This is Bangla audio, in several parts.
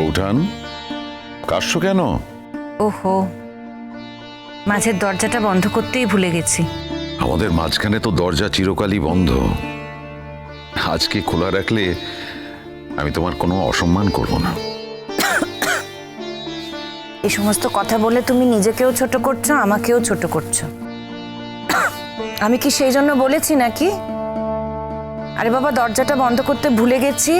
বৌঠান কাশছো কেন? ওহো মাঝের দরজাটা বন্ধ করতেই ভুলে গেছি। আমাদের মাঝখানে তো দরজা চিরকালই বন্ধ। আজকে খোলা রাখলে আমি তোমার কোনো অসম্মান করব না। এই সমস্ত কথা বলে তুমি নিজেকেও ছোট করছ আমাকেও ছোট করছ। আমি কি সেই জন্য বলেছি নাকি? আরে বাবা দরজাটা বন্ধ করতে ভুলে গেছি।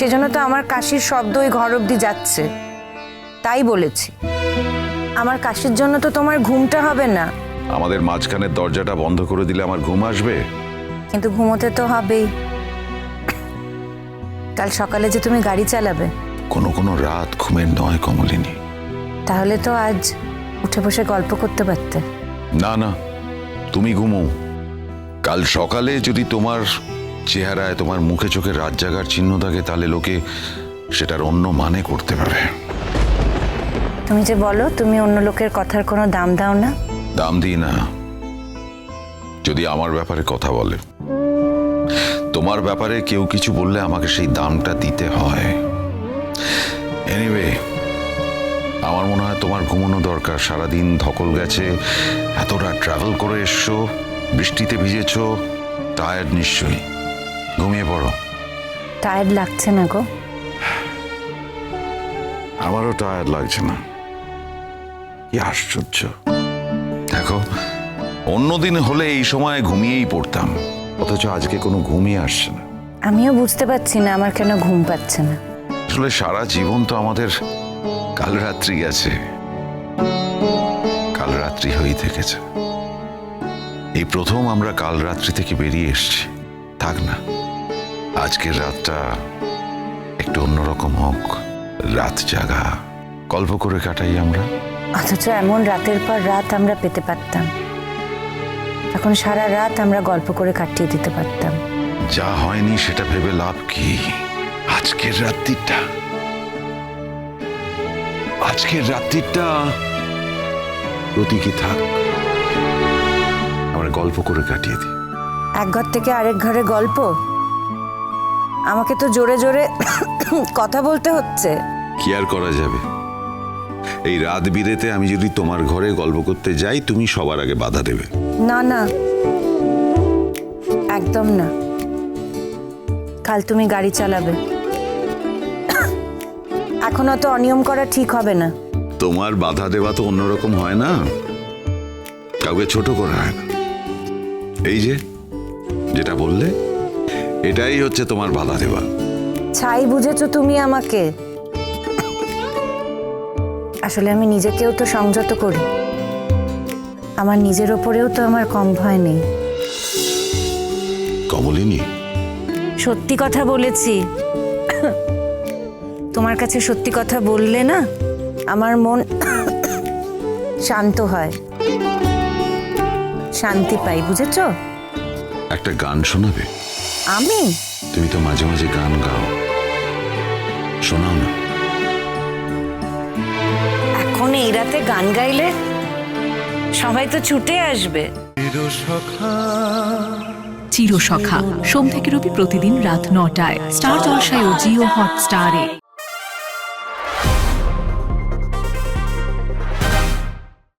সেজন্য তো আমার কাশির শব্দ ওই ঘর অব্দি যাচ্ছে। তাই বলেছি। আমার কাশির জন্য তো তোমার ঘুমটা হবে না। আমাদের মাঝখানের দরজাটা বন্ধ করে দিলে আমার ঘুম আসবে? কিন্তু ঘুমোতে তো হবেই। কাল সকালে যে তুমি গাড়ি চালাবে। কোনো কোনো রাত ঘুমের নয় কমলিনী। তাহলে তো আজ উঠে বসে গল্প করতে পারতে। না না তুমি ঘুমো। কাল সকালে যদি তোমার চেহারায় তোমার মুখে চোখে রাত জাগার চিহ্ন থাকে তাহলে লোকে সেটার অন্য মানে করতে পারে। তুমি যে বলো তুমি অন্য লোকের কথার কোনো দাম দাও না। দাম দিই না। যদি আমার ব্যাপারে কথা বলে। তোমার ব্যাপারে কেউ কিছু বললে আমাকে সেই দামটা দিতে হয়। এনিওয়ে আমার মনে হয় তোমার ঘুমানো দরকার। সারাদিন ধকল গেছে এতটা ট্রাভেল করে এসছো বৃষ্টিতে ভিজেছো টায়ার্ড নিশ্চয়ই। ঘুমিয়ে পড়ো। টায়ার্ড লাগছে না গো? আমারও টায়ার্ড লাগছে না। কি আশ্চর্য। দেখো অন্যদিন হলে এই সময় ঘুমিয়েই পড়তাম। অথচ আজকে কোনো ঘুমই আসছে না। আমিও বুঝতে পারছি না আমার কেন ঘুম পাচ্ছে না। আসলে সারা জীবন তো আমাদের কাল রাত্রি গেছে। কাল রাত্রি হয়েই থেকেছে। এই প্রথম আমরা কাল রাত্রি থেকে বেরিয়ে এসেছি। থাক না। আজকের রাতটা একটু অন্যরকম হোক। রাত জাগা। গল্প করে কাটাই আমরা। অথচ এমন রাতের পর রাত আমরা পেতে পারতাম। এখন সারা রাত আমরা গল্প করে কাটিয়ে দিতে পারতাম। যা হয়নি সেটা ভেবে লাভ কি? আজকের রাত্রিটা। আজকের রাত্রিটা প্রতীকী থাক। আমরা গল্প করে কাটিয়ে দিই। এক ঘর থেকে আরেক ঘরে গল্প? আমাকে তো জোরে জোরে কথা বলতে হচ্ছে। কি আর করা যাবে? এই রাত বিরেতে আমি যদি তোমার ঘরে গল্প করতে যাই তুমি সবার আগে বাধা দেবে। না না। একদম না। কাল তুমি গাড়ি চালাবে। এখন অত অনিয়ম করা ঠিক হবে না। তোমার বাধা দেওয়া তো অন্যরকম হয় না। কাউকে ছোট করা হয় না। এই যে যেটা বললে এটাই হচ্ছে তোমার বাধা দেওয়া। ছাই বুঝেছ তুমি আমাকে? আসলে আমি নিজেকেও তো সংযত করি। আমার নিজের ওপরেও তো আমার কম ভয় নেই। কমলিনী। সত্যি কথা বলেছি। তোমার কাছে সত্যি কথা বললে না আমার মন শান্ত হয়। শান্তি পাই বুঝেছ? একটা গান শোনাবে। আমি? তুমি তো মাঝে মাঝে গান গাও। শোনাও না। এখন এই রাতে গান গাইলে সবাই তো ছুটে আসবে। চিরসখা। সোম থেকে রবি প্রতিদিন রাত নটায়। স্টার জলসায় ও জিও হটস্টারে।